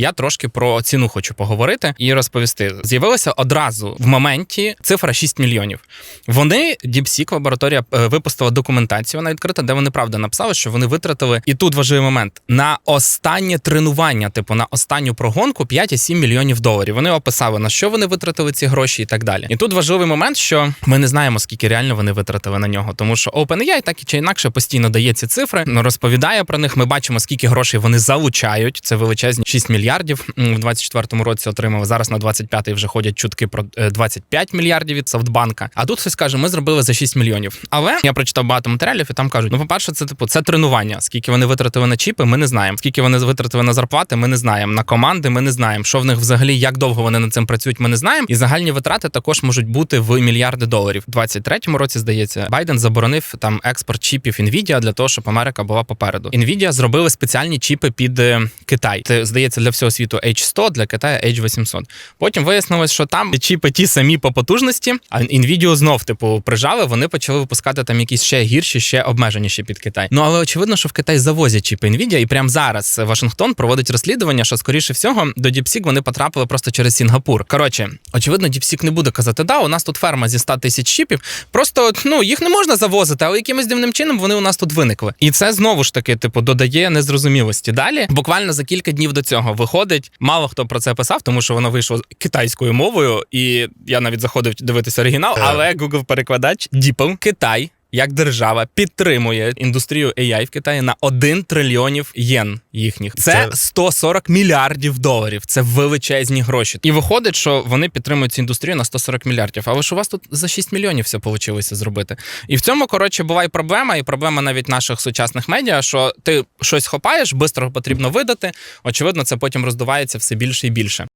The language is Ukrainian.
я трошки про ціну хочу поговорити і розповісти. З'явилося одразу в моменті цифра 6 мільйонів. Вони DeepSeek, лабораторія е, випустила документацію, вона відкрита, де вони правда написали, що вони витратили і тут важливий момент на останнє тренування, типу на останню прогонку 5,7 мільйонів доларів. Вони описали на що вони витратили ці гроші і так далі. І тут важливий момент, що ми не знаємо, скільки реально вони витратили на нього, тому що OpenAI так чи інакше постійно дає ці цифри, розповідає про них. Ми бачимо, скільки грошей вони залучають. Це величезні 6 мільярдів. В 24-му році отримали. Зараз на 25-й вже ходять чутки про е, 25 мільярдів від Софтбанка. А тут хтось каже, ми зробили за 6 мільйонів. Але я прочитав багато матеріалів, і там кажуть: ну, по-перше, це типу це тренування. Скільки вони витратили на чіпи, ми не знаємо. Скільки вони витратили на зарплати, ми не знаємо. На команди ми не знаємо. Що в них взагалі, як довго вони над цим працюють, ми не знаємо. І загальні витрати також можуть бути в мільярди доларів. У 23-му році, здається, Байден заборонив там експорт чіпів Nvidia для того, щоб Америка була попереду. Nvidia зробили спеціальні чіпи під е, Китай. Це здається для всього світу H100, для Китаю H800. Потім вияснилось, що там чіпи ті самі по потужності, а Nvidia знов типу прижали. Вони почали випускати там якісь ще гірші, ще обмеженіші під Китай. Ну але очевидно, що в Китай завозять чіпи Nvidia, і прямо зараз Вашингтон проводить розслідування, що скоріше всього до DeepSeek вони потрапили просто через Сінгапур. Коротше, очевидно, DeepSeek не буде казати, да, у нас тут ферма зі 100 тисяч чіпів. Просто ну їх не можна завозити, але якимось дивним чином вони у нас тут виникли. І це знову ж таки, типу, додає незрозумілості. Далі буквально за кілька днів до цього виходить. Мало хто про це писав, тому що воно вийшло китайською мовою, і я навіть заходив дивитися оригінал, але Google перекладач Діпл Китай. Як держава підтримує індустрію AI в Китаї на 1 трильйонів єн їхніх. Це Це- 140 мільярдів доларів. Це величезні гроші. І виходить, що вони підтримують цю індустрію на 140 мільярдів. Але ж у вас тут за 6 мільйонів все вийшло зробити. І в цьому, коротше, буває проблема, і проблема навіть наших сучасних медіа, що ти щось хопаєш, швидко потрібно видати. Очевидно, це потім роздувається все більше і більше.